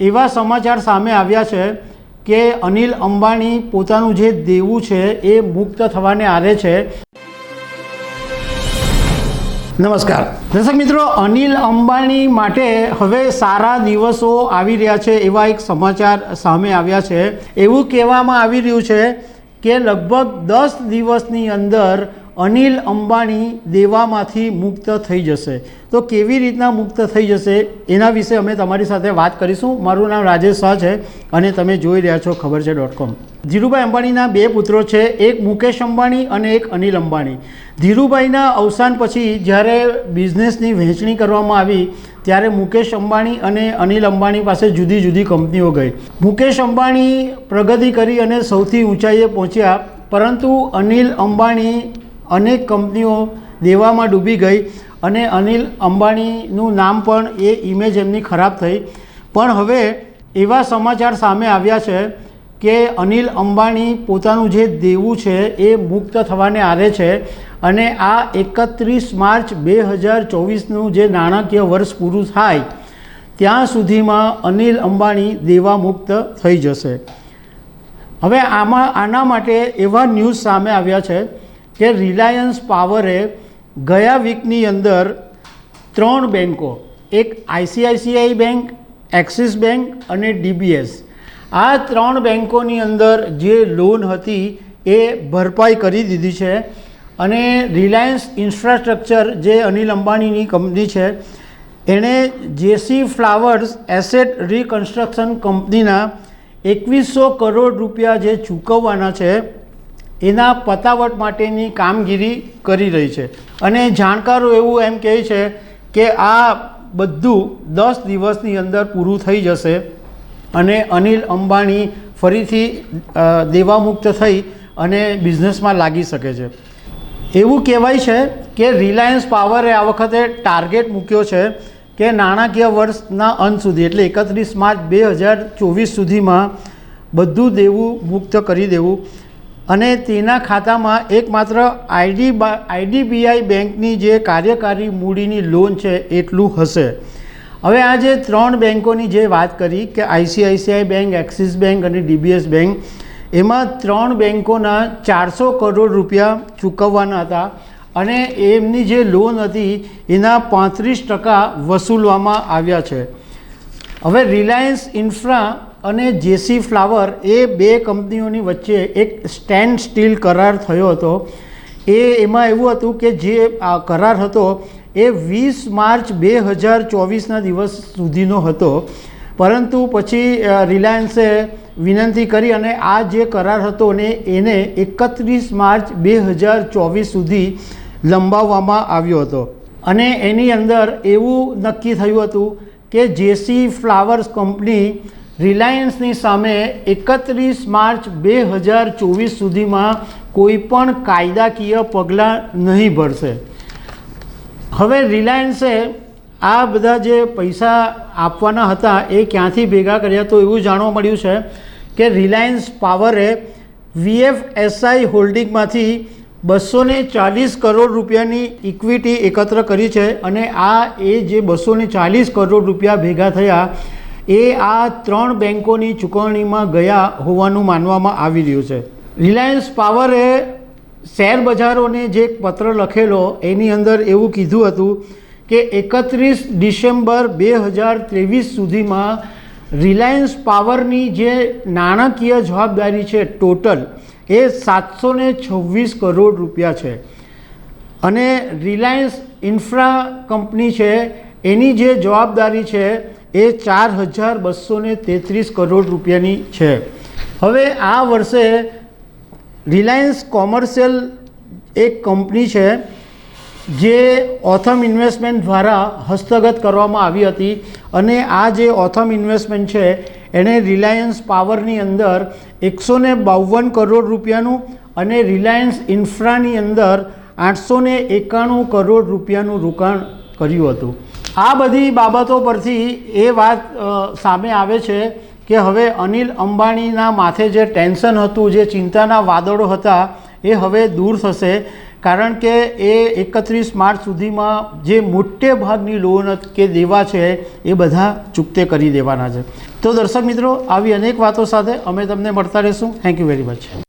એવા સમાચાર સામે આવ્યા છે કે અનિલ અંબાણી પોતાનું જે દેવું છે એ મુક્ત થવાને આરે છે. નમસ્કાર. દર્શક મિત્રો અનિલ અંબાણી માટે હવે સારા દિવસો આવી રહ્યા છે એવા એક સમાચાર સામે આવ્યા છે. એવું કહેવામાં આવી રહ્યું છે કે લગભગ દસ દિવસની અંદર અનિલ અંબાણી દેવામાંથી મુક્ત થઈ જશે. તો કેવી રીતના મુક્ત થઈ જશે એના વિશે અમે તમારી સાથે વાત કરીશું. મારું નામ રાજેશ શાહ છે અને તમે જોઈ રહ્યા છો ખબર છે ડોટ કોમ. ધીરુભાઈ અંબાણીના બે પુત્રો છે, એક મુકેશ અંબાણી અને એક અનિલ અંબાણી. ધીરુભાઈના અવસાન પછી જ્યારે બિઝનેસની વહેંચણી કરવામાં આવી, ત્યારે મુકેશ અંબાણી અને અનિલ અંબાણી પાસે જુદી જુદી કંપનીઓ ગઈ. મુકેશ અંબાણી પ્રગતિ કરી અને સૌથી ઊંચાઈએ પહોંચ્યા, પરંતુ અનિલ અંબાણી અનેક કંપનીઓ દેવામાં ડૂબી ગઈ અને અનિલ અંબાણીનું નામ પણ એ ઇમેજ એમની ખરાબ થઈ. પણ હવે એવા સમાચાર સામે આવ્યા છે કે અનિલ અંબાણી પોતાનું જે દેવું છે એ મુક્ત થવાને આરે છે અને આ એકત્રીસ માર્ચ બે હજાર ચોવીસનું જે નાણાકીય વર્ષ પૂરું થાય, ત્યાં સુધીમાં અનિલ અંબાણી દેવા મુક્ત થઈ જશે. હવે આમાં આના માટે એવા ન્યૂઝ સામે આવ્યા છે કે રિલાયન્સ પાવરે ગયા વીકની અંદર ત્રણ બેન્કો એક આઈસીઆઈસીઆઈ બેંક, એક્સિસ બેંક અને ડીબીએસ. આ ત્રણ બેન્કોની અંદર જે લોન હતી એ ભરપાઈ કરી દીધી છે અને રિલાયન્સ ઇન્ફ્રાસ્ટ્રક્ચર જે અનિલ અંબાણીની કંપની છે, એણે જેસી ફ્લાવર્સ એસેટ રિકન્સ્ટ્રક્શન કંપનીના એકવીસો કરોડ રૂપિયા જે ચૂકવવાના છે એના પતાવટ માટેની કામગીરી કરી રહી છે. અને જાણકારો એવું એમ કહે છે કે આ બધું દસ દિવસની અંદર પૂરું થઈ જશે અને અનિલ અંબાણી ફરીથી દેવામુક્ત થઈ અને બિઝનેસમાં લાગી શકે છે. એવું કહેવાય છે કે રિલાયન્સ પાવરે આ વખતે ટાર્ગેટ મૂક્યો છે કે નાણાકીય વર્ષના અંત સુધી, એટલે એકત્રીસ માર્ચ બે હજાર ચોવીસ સુધીમાં બધું દેવું મુક્ત કરી દેવું. અને તેના ખાતામાં એકમાત્ર આઈડી આઈડીબીઆઈ બેંકની જે કાર્યકારી મૂડીની લોન છે એટલું હશે. હવે આ જે ત્રણ બેન્કોની જે વાત કરી કે આઈસીઆઈસીઆઈ બેંક, એક્સિસ બેંક અને ડીબીએસ બેંક, એમાં ત્રણ બેન્કોના ચારસો કરોડ રૂપિયા ચૂકવવાના હતા અને એમની જે લોન હતી એના પાંત્રીસ ટકા વસૂલવામાં આવ્યા છે. હવે રિલાયન્સ ઇન્ફ્રા અને જેસી ફ્લાવર એ બે કંપનીઓની વચ્ચે એક સ્ટેન્ડ સ્ટીલ કરાર થયો હતો. એ એમાં એવું હતું કે જે આ કરાર હતો એ વીસ માર્ચ બે હજાર ચોવીસના દિવસ સુધીનો હતો. પરંતુ પછી રિલાયન્સે વિનંતી કરી અને આ જે કરાર હતો ને એને એકત્રીસ માર્ચ બે હજાર ચોવીસ સુધી લંબાવવામાં આવ્યો હતો. અને એની અંદર એવું નક્કી થયું હતું કે જેસી ફ્લાવર્સ કંપની રિલાયન્સની સામે એકત્રીસ માર્ચ બે હજાર ચોવીસ સુધીમાં કોઈ પણ કાયદાકીય પગલાં નહીં ભરશે. હવે રિલાયન્સે આ બધા જે પૈસા આપવાના હતા એ ક્યાંથી ભેગા કર્યા તો એવું જાણવા મળ્યું છે કે રિલાયન્સ પાવરે વીએફએસઆઈ હોલ્ડિંગમાંથી બસો ચાલીસ કરોડ રૂપિયાની ઇક્વિટી એકત્ર કરી છે અને આ એ જે બસો ચાલીસ કરોડ રૂપિયા ભેગા થયા એ આ ત્રણ બેન્કોની ચૂકવણીમાં ગયા હોવાનું માનવામાં આવી રહ્યું છે. રિલાયન્સ પાવરે શેર બજારોને જે પત્ર લખેલો, એની અંદર એવું કીધું હતું કે એકત્રીસ ડિસેમ્બર બે હજાર ત્રેવીસ સુધીમાં રિલાયન્સ પાવરની જે નાણાકીય જવાબદારી છે, ટોટલ, એ સાતસો છવ્વીસ કરોડ રૂપિયા છે. અને રિલાયન્સ ઇન્ફ્રા કંપની છે, એની જે જવાબદારી છે એ ચાર હજાર બસો તેત્રીસ કરોડ રૂપિયાની છે. હવે આ વર્ષે રિલાયન્સ કોમર્શિયલ એક કંપની છે, જે ઓથમ ઇન્વેસ્ટમેન્ટ દ્વારા હસ્તગત કરવામાં આવી હતી અને આ જે ઓથમ ઇન્વેસ્ટમેન્ટ છે એણે રિલાયન્સ પાવરની અંદર એકસો ને બાવન કરોડ રૂપિયાનું અને રિલાયન્સ ઇન્ફ્રાની અંદર આઠસો એકાણું કરોડ રૂપિયાનું રોકાણ કર્યું હતું. આ બધી બાબતો પરથી એ વાત સામે આવે છે કે હવે અનિલ અંબાણીના માથે જે ટેન્શન હતું, જે ચિંતાના વાદળો હતા, એ હવે દૂર થશે. કારણ કે એ એકત્રીસ માર્ચ સુધીમાં જે મોટે ભાગની લોન કે દેવા છે, એ બધા ચૂકતે કરી દેવાના છે. તો દર્શક મિત્રો, આવી અનેક વાતો સાથે અમે તમને મળતા રહીશું. Thank you very much